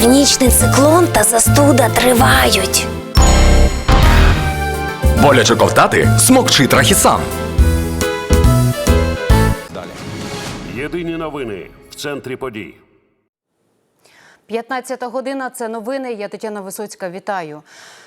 Північний циклон та застуда тривають. Боляче ковтати смокчи трахісан. Єдині новини в центрі подій. 15 година. Це новини. Я Тетяна Висоцька. Вітаю.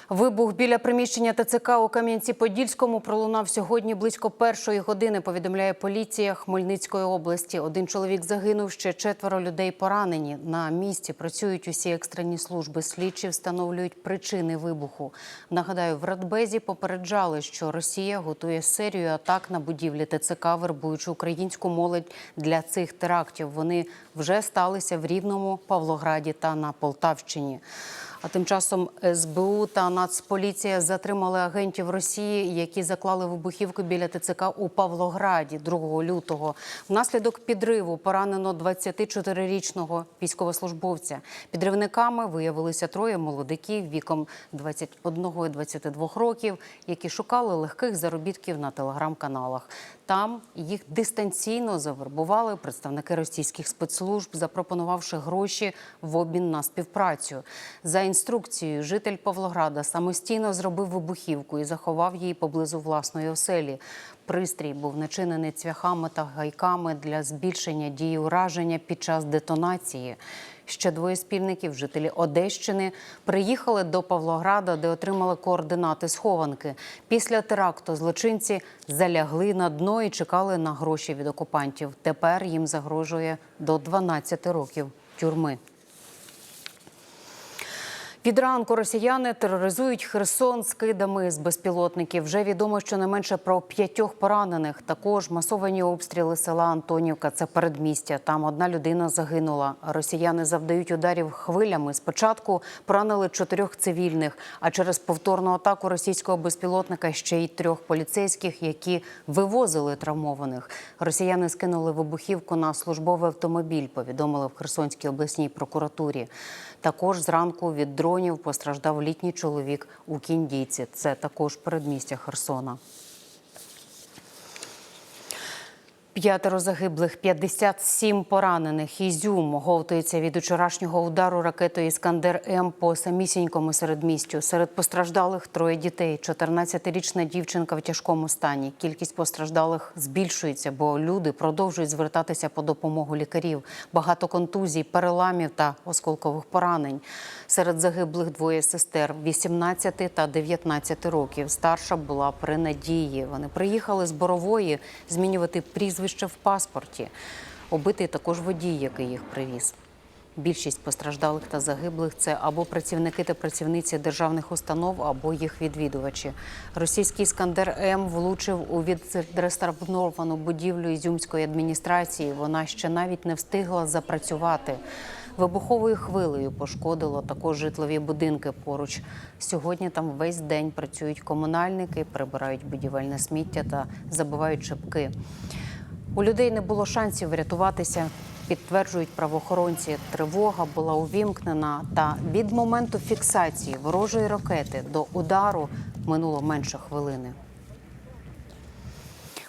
Вибух біля приміщення ТЦК у Кам'янці-Подільському пролунав сьогодні близько першої години. Повідомляє поліція Хмельницької області. Один чоловік загинув, ще четверо людей поранені. На місці працюють усі екстрені служби. Слідчі встановлюють причини вибуху. Нагадаю, в Радбезі попереджали, що Росія готує серію атак на будівлі ТЦК, вербуючи українську молодь для цих терактів. Вони вже сталися в Рівному, Павлограді та на Полтавщині. А тим часом СБУ та Нацполіція затримали агентів Росії, які заклали вибухівку біля ТЦК у Павлограді 2 лютого. Внаслідок підриву поранено 24-річного військовослужбовця. Підривниками виявилися троє молодиків віком 21 і 22 років, які шукали легких заробітків на телеграм-каналах. Там їх дистанційно завербували представники російських спецслужб, запропонувавши гроші в обмін на співпрацю. За інструкцією, житель Павлограда самостійно зробив вибухівку і заховав її поблизу власної оселі. Пристрій був начинений цвяхами та гайками для збільшення дії ураження під час детонації. Ще двоє спільників, жителі Одещини, приїхали до Павлограда, де отримали координати схованки. Після теракту злочинці залягли на дно і чекали на гроші від окупантів. Тепер їм загрожує до 12 років тюрми. Від ранку росіяни тероризують Херсон скидами з безпілотників. Вже відомо щонайменше про п'ятьох поранених. Також масовані обстріли села Антонівка. Це передмістя. Там одна людина загинула. Росіяни завдають ударів хвилями. Спочатку поранили чотирьох цивільних, а через повторну атаку російського безпілотника ще й трьох поліцейських, які вивозили травмованих. Росіяни скинули вибухівку на службовий автомобіль. Повідомили в Херсонській обласній прокуратурі. Також зранку від дронів постраждав літній чоловік у Кіндійці. Це також передмістя Херсона. П'ятеро загиблих, 57 поранених. Ізюм оговтується від вчорашнього удару ракетою Іскандер М по самісінькому середмістю. Серед постраждалих троє дітей. 14-річна дівчинка в тяжкому стані. Кількість постраждалих збільшується, бо люди продовжують звертатися по допомогу лікарів. Багато контузій, переламів та осколкових поранень. Серед загиблих двоє сестер 18 та 19 років. Старша була при надії. Вони приїхали з борової змінювати прізвище в паспорті. Убитий також водій, який їх привіз. Більшість постраждалих та загиблих це або працівники та працівниці державних установ, або їх відвідувачі. Російський Іскандер М влучив у відреставровану будівлю Ізюмської адміністрації. Вона ще навіть не встигла запрацювати. Вибуховою хвилею пошкодило також житлові будинки поруч. Сьогодні там весь день працюють комунальники, прибирають будівельне сміття та забивають шибки. У людей не було шансів врятуватися. Підтверджують правоохоронці, тривога була увімкнена. Та від моменту фіксації ворожої ракети до удару минуло менше хвилини.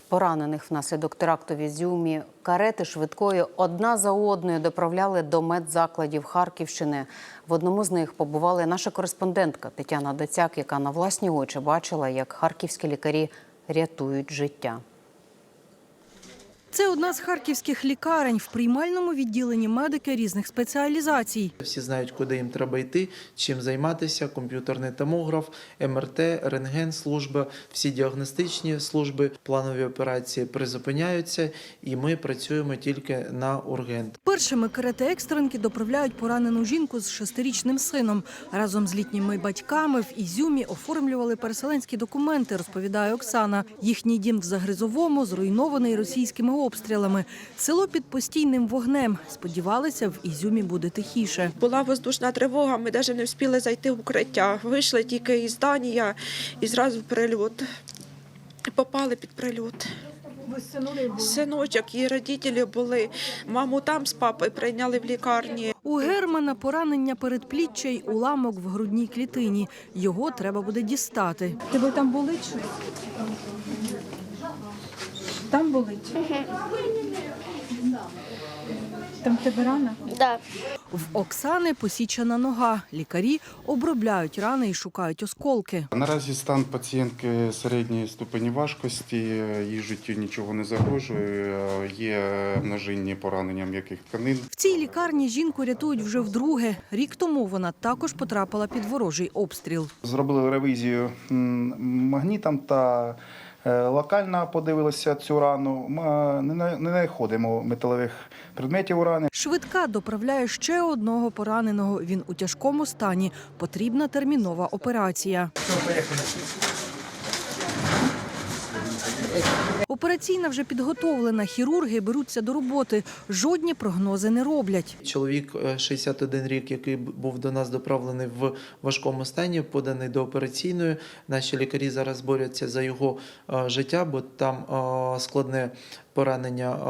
Поранених внаслідок теракту в Ізюмі карети швидкої одна за одною доправляли до медзакладів Харківщини. В одному з них побувала наша кореспондентка Тетяна Доцяк, яка на власні очі бачила, як харківські лікарі рятують життя. Це одна з харківських лікарень в приймальному відділенні медики різних спеціалізацій. Всі знають, куди їм треба йти, чим займатися. Комп'ютерний томограф, МРТ, рентген, служба, всі діагностичні служби, планові операції призупиняються, і ми працюємо тільки на ургент. Першими карети-екстренки доправляють поранену жінку з шестирічним сином. Разом з літніми батьками в Ізюмі оформлювали переселенські документи, розповідає Оксана. Їхній дім в Загризовому зруйнований російськими обстрілами. Село під постійним вогнем. Сподівалися, в Ізюмі буде тихіше. Була воздушна тривога, ми навіть не встигли зайти в укриття. Вийшли тільки із здання і зразу прильот. Попали під прильот. Синочок і родителі були. Маму там з папою прийняли в лікарні. У Германа поранення передпліччя й уламок в грудній клітині. Його треба буде дістати. Тебе там болить щось? Там болить? Там тебе рана? Да. В Оксани посічена нога. Лікарі обробляють рани і шукають осколки. Наразі стан пацієнтки середньої ступені важкості, їй життю нічого не загрожує. Є множинні поранення м'яких тканин. В цій лікарні жінку рятують вже вдруге. Рік тому вона також потрапила під ворожий обстріл. Зробили ревізію магнітом та локально подивилися цю рану. Ми не не знаходимо металевих предметів у рані. Швидка доправляє ще одного пораненого. Він у тяжкому стані. Потрібна термінова операція. Операційна вже підготовлена. Хірурги беруться до роботи. Жодні прогнози не роблять. Чоловік е, 61 рік, який був до нас доправлений в важкому стані, поданий до операційної. Наші лікарі зараз борються за його е, життя, бо там е, складне поранення е,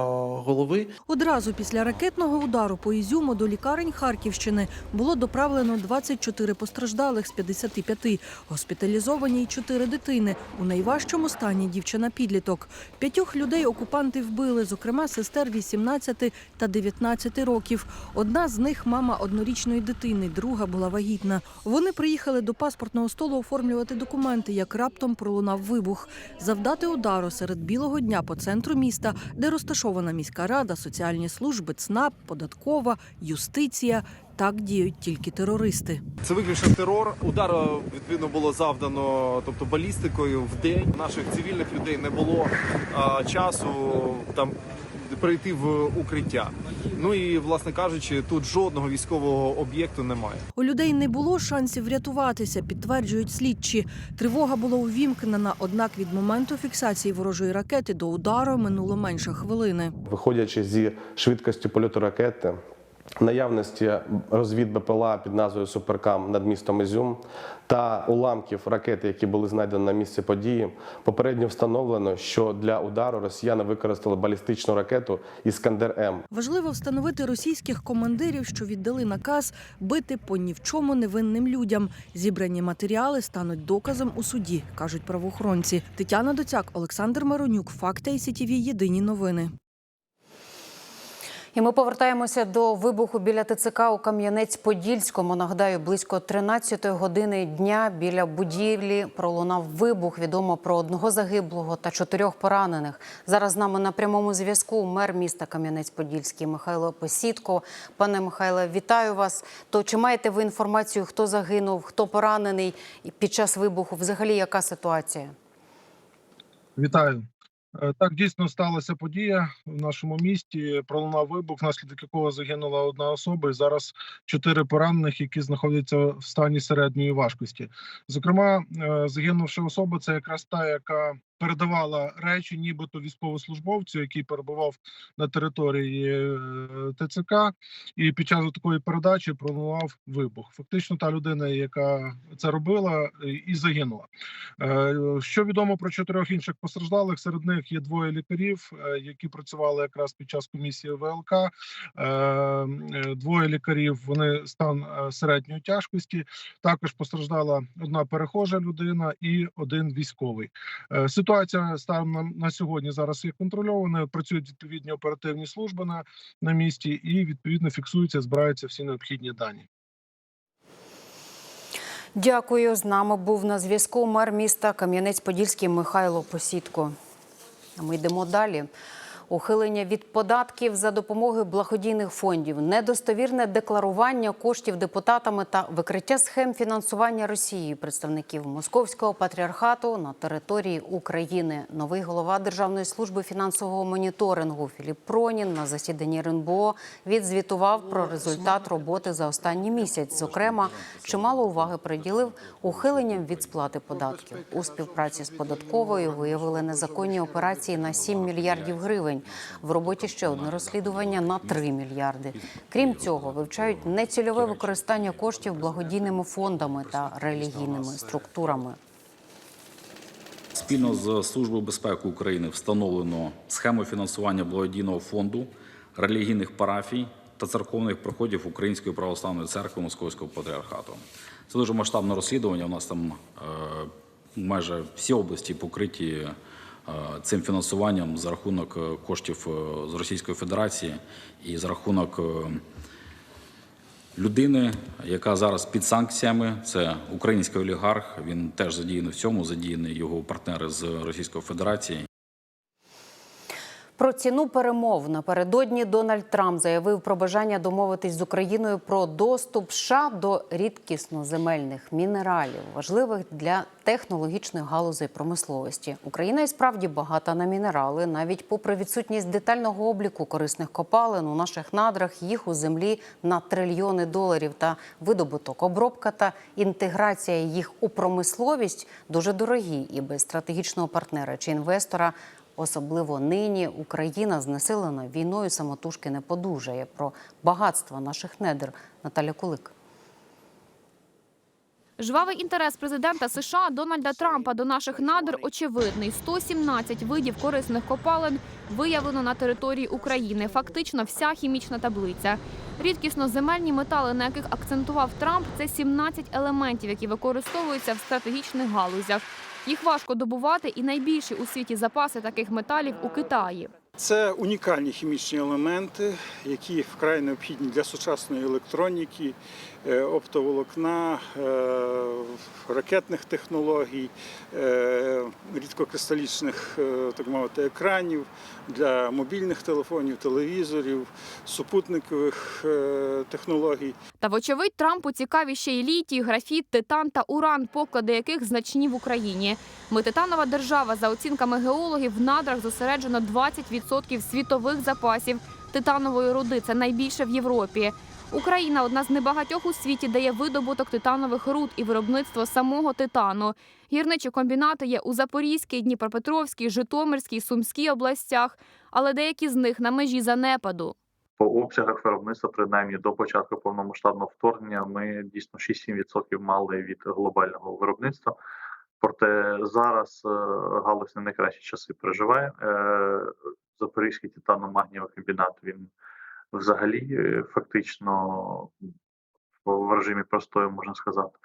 голови. Одразу після ракетного удару по Ізюму до лікарень Харківщини було доправлено 24 постраждалих з 55. Госпіталізовані й 4 дитини. У найважчому стані дівчина-підліток. П'ятьох людей окупанти вбили, зокрема сестер 18 та 19 років. Одна з них мама однорічної дитини, друга була вагітна. Вони приїхали до паспортного столу оформлювати документи, як раптом пролунав вибух. Завдати удару серед білого дня по центру міста, де розташована міська рада, соціальні служби, ЦНАП, податкова, юстиція. Так діють тільки терористи. Це виключно терор. Удар е, відповідно було завдано, тобто балістикою в день. Наших цивільних людей не було а, часу там прийти в укриття. Ну і власне кажучи, тут жодного військового об'єкту немає. У людей не було шансів врятуватися, підтверджують слідчі. Тривога була увімкнена, однак від моменту фіксації ворожої ракети до удару минуло менше хвилини. Виходячи зі швидкості польоту ракети, наявності розвід БПЛА під назвою Суперкам над містом Ізюм та уламків ракети, які були знайдені на місці події, попередньо встановлено, що для удару росіяни використали балістичну ракету Іскандер М. Важливо встановити російських командирів, що віддали наказ бити по ні в чому невинним людям. Зібрані матеріали стануть доказом у суді, кажуть правоохоронці. Тетяна Доцяк, Олександр Маронюк, Факти ІСТВ, Єдині новини. І ми повертаємося до вибуху біля ТЦК у Кам'янець-Подільському. Нагадаю, близько 13-ї години дня біля будівлі пролунав вибух. Відомо про одного загиблого та чотирьох поранених. Зараз з нами на прямому зв'язку мер міста Кам'янець-Подільський Михайло Посідко. Пане Михайле, вітаю вас. То чи маєте ви інформацію, хто загинув, хто поранений під час вибуху? Взагалі, яка ситуація? Вітаю. Е, Так, дійсно сталася подія в нашому місті. Пролунав вибух, внаслідок якого загинула одна особа, і зараз чотири поранених, які знаходяться в стані середньої важкості. Зокрема, загинувши особа це якраз та, яка передавала речі, нібито військовослужбовцю, який перебував на території е, ТЦК, і під час такої передачі пролунав вибух. Фактично, та людина, яка це робила, е, і загинула. Е, Що відомо про чотирьох інших постраждалих? Серед них є двоє лікарів, які працювали якраз під час комісії ВЛК. Двоє лікарів вони стан середньої тяжкості. Також постраждала одна перехожа людина і один військовий. Е, Ситуація станом на, на сьогодні зараз є контрольованою. Працюють відповідні оперативні служби на, на місці, і відповідно фіксуються, збираються всі необхідні дані. Дякую. З нами був на зв'язку мер міста Кам'янець-Подільський Михайло Посідко. Ми йдемо далі. Ухилення від податків за допомогою благодійних фондів, недостовірне декларування коштів депутатами та викриття схем фінансування Росії представників московського патріархату на території України. Новий голова Державної служби фінансового моніторингу Філіп Пронін на засіданні РНБО відзвітував про результат роботи за останній місяць. Зокрема, чимало уваги приділив ухиленням від сплати податків. У співпраці з податковою виявили незаконні операції на 7 мільярдів гривень. В роботі ще одне розслідування на 3 мільярди. Крім цього, вивчають нецільове використання коштів благодійними фондами та релігійними структурами. Спільно з Службою безпеки України встановлено схему фінансування благодійного фонду, релігійних парафій та церковних проходів Української православної церкви Московського патріархату. Це дуже масштабне розслідування. У нас там е, майже всі області покриті цим фінансуванням за рахунок е, коштів е, з Російської Федерації і за рахунок е, людини, яка зараз під санкціями. Це український олігарх. Він теж задіяний в цьому, задіяний його партнери з Російської Федерації. Про ціну перемов напередодні Дональд Трамп заявив про бажання домовитись з Україною про доступ США до рідкісноземельних мінералів, важливих для технологічних галузей промисловості. Україна і справді багата на мінерали, навіть попри відсутність детального обліку корисних копалин у наших надрах, їх у землі на трильйони доларів та видобуток, обробка та інтеграція їх у промисловість дуже дорогі і без стратегічного партнера чи інвестора. Особливо нині Україна знесилена війною самотужки не подужає. Про багатство наших недр Наталя Кулик. Жвавий інтерес президента США Дональда Трампа до наших надр очевидний. 117 видів корисних копалин виявлено на території України. Фактично вся хімічна таблиця. Рідкісно земельні метали, на яких акцентував Трамп, це 17 елементів, які використовуються в стратегічних галузях. Їх важко добувати, і найбільші у світі запаси таких металів у Китаї. Це унікальні хімічні елементи, які вкрай необхідні для сучасної електроніки, оптоволокна, е, ракетних технологій, е, рідкокристалічних е, так мовити, екранів для мобільних телефонів, телевізорів, супутникових е, технологій. Та вочевидь Трампу цікаві ще й літій, графіт, титан та уран, поклади яких значні в Україні. Ми титанова держава. За оцінками геологів, в надрах зосереджено 20% світових запасів титанової руди. Це найбільше в Європі. Україна одна з небагатьох у світі, де є видобуток титанових руд і виробництво самого титану. Гірничі комбінати є у Запорізькій, Дніпропетровській, Житомирській, Сумській областях, але деякі з них на межі занепаду. по обсягах виробництва, принаймні до початку повномасштабного вторгнення, ми дійсно 6-7% мали від глобального виробництва. Проте зараз е, галузь не найкращі часи переживає. Е, Запорізький титано-магнієвий комбінат він взагалі е, фактично в режимі простою, можна сказати.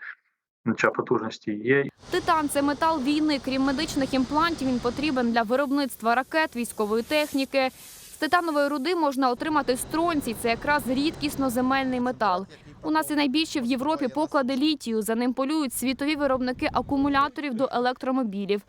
Хоча потужності є, Титан це метал війни. Крім медичних імплантів, він потрібен для виробництва ракет, військової техніки. З титанової руди можна отримати стронцій. Це якраз рідкісно земельний метал. У нас і найбільші в Європі поклади літію. За ним полюють світові виробники акумуляторів до електромобілів.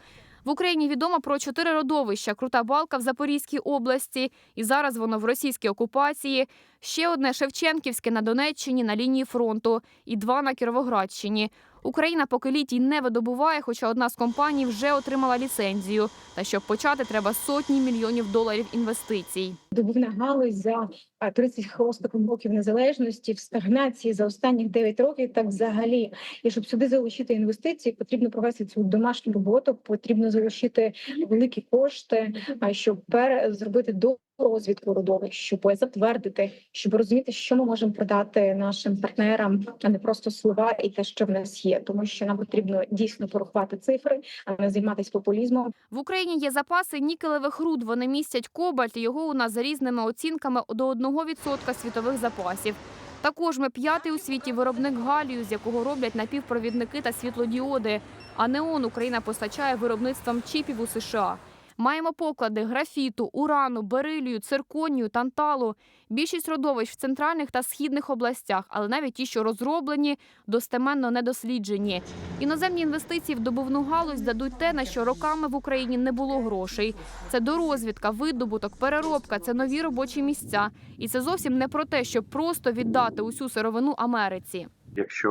В Україні відомо про чотири родовища: Крута Балка в Запорізькій області, і зараз воно в російській окупації. Ще одне Шевченківське на Донеччині на лінії фронту, і два на Кіровоградщині. Україна поки літій не видобуває, хоча одна з компаній вже отримала ліцензію. Та щоб почати, треба сотні мільйонів доларів інвестицій. Добувна галузь за а, 30 хвостиком років незалежності в стагнації за останніх 9 років. Так взагалі, і щоб сюди залучити інвестиції, потрібно провести цю домашню роботу. Потрібно залучити великі кошти, щоб зробити до. Розвідку родовищ, щоб затвердити, щоб розуміти, що ми можемо продати нашим партнерам, а не просто слова і те, що в нас є, тому що нам потрібно дійсно порахувати цифри, а не займатися популізмом. В Україні є запаси нікелевих руд. Вони містять кобальт. Його у нас за різними оцінками до 1% світових запасів. Також ми п'ятий у світі виробник галію, з якого роблять напівпровідники та світлодіоди. А неон Україна постачає виробництвом чіпів у США. Маємо поклади графіту, урану, берилію, цирконію, танталу. Більшість родовищ в центральних та східних областях, але навіть ті, що розроблені, достеменно не досліджені. Іноземні інвестиції в добувну галузь дадуть те, на що роками в Україні не було грошей. Це дорозвідка, видобуток, переробка, це нові робочі місця. І це зовсім не про те, щоб просто віддати усю сировину Америці. якщо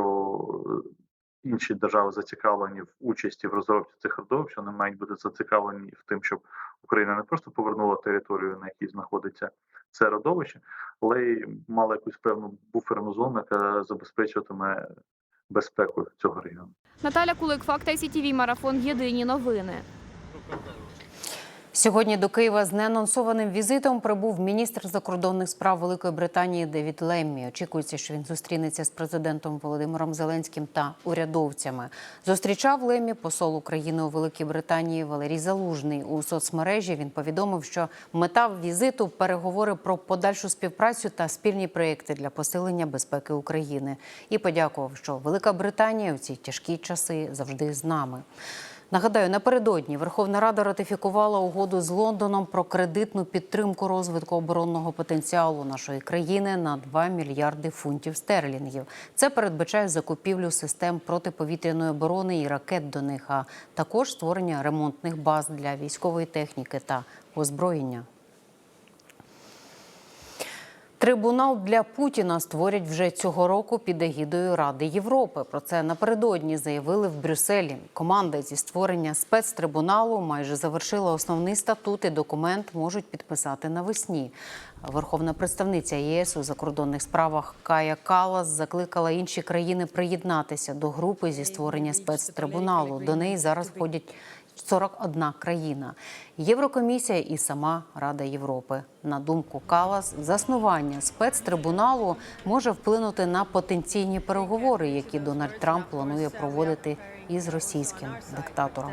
інші держави зацікавлені в участі в розробці цих родовищ, вони мають бути зацікавлені в тим, щоб Україна не просто повернула територію, на якій знаходиться це родовище, але й мала якусь певну буферну зону, яка забезпечуватиме безпеку цього регіону. Наталя Кулик, Факт ICTV, Марафон. Єдині новини. Сьогодні до Києва з неанонсованим візитом прибув міністр закордонних справ Великої Британії Девід Леммі. Очікується, що він зустрінеться з президентом Володимиром Зеленським та урядовцями. Зустрічав Леммі посол України у Великій Британії Валерій Залужний. У соцмережі він повідомив, що мета візиту переговори про подальшу співпрацю та спільні проекти для посилення безпеки України. І подякував, що Велика Британія у ці тяжкі часи завжди з нами. Нагадаю, напередодні Верховна Рада ратифікувала угоду з Лондоном про кредитну підтримку розвитку оборонного потенціалу нашої країни на 2 мільярди фунтів стерлінгів. Це передбачає закупівлю систем протиповітряної оборони і ракет до них, а також створення ремонтних баз для військової техніки та озброєння. Трибунал для Путіна створять вже цього року під егідою Ради Європи. Про це напередодні заявили в Брюсселі. Команда зі створення спецтрибуналу майже завершила основний статут і документ можуть підписати навесні. Верховна представниця ЄС у закордонних справах Кая Калас закликала інші країни приєднатися до групи зі створення спецтрибуналу. До неї зараз входять 41 країна, Єврокомісія і сама Рада Європи. На думку Калас, заснування спецтрибуналу може вплинути на потенційні переговори, які Дональд Трамп планує проводити із російським диктатором.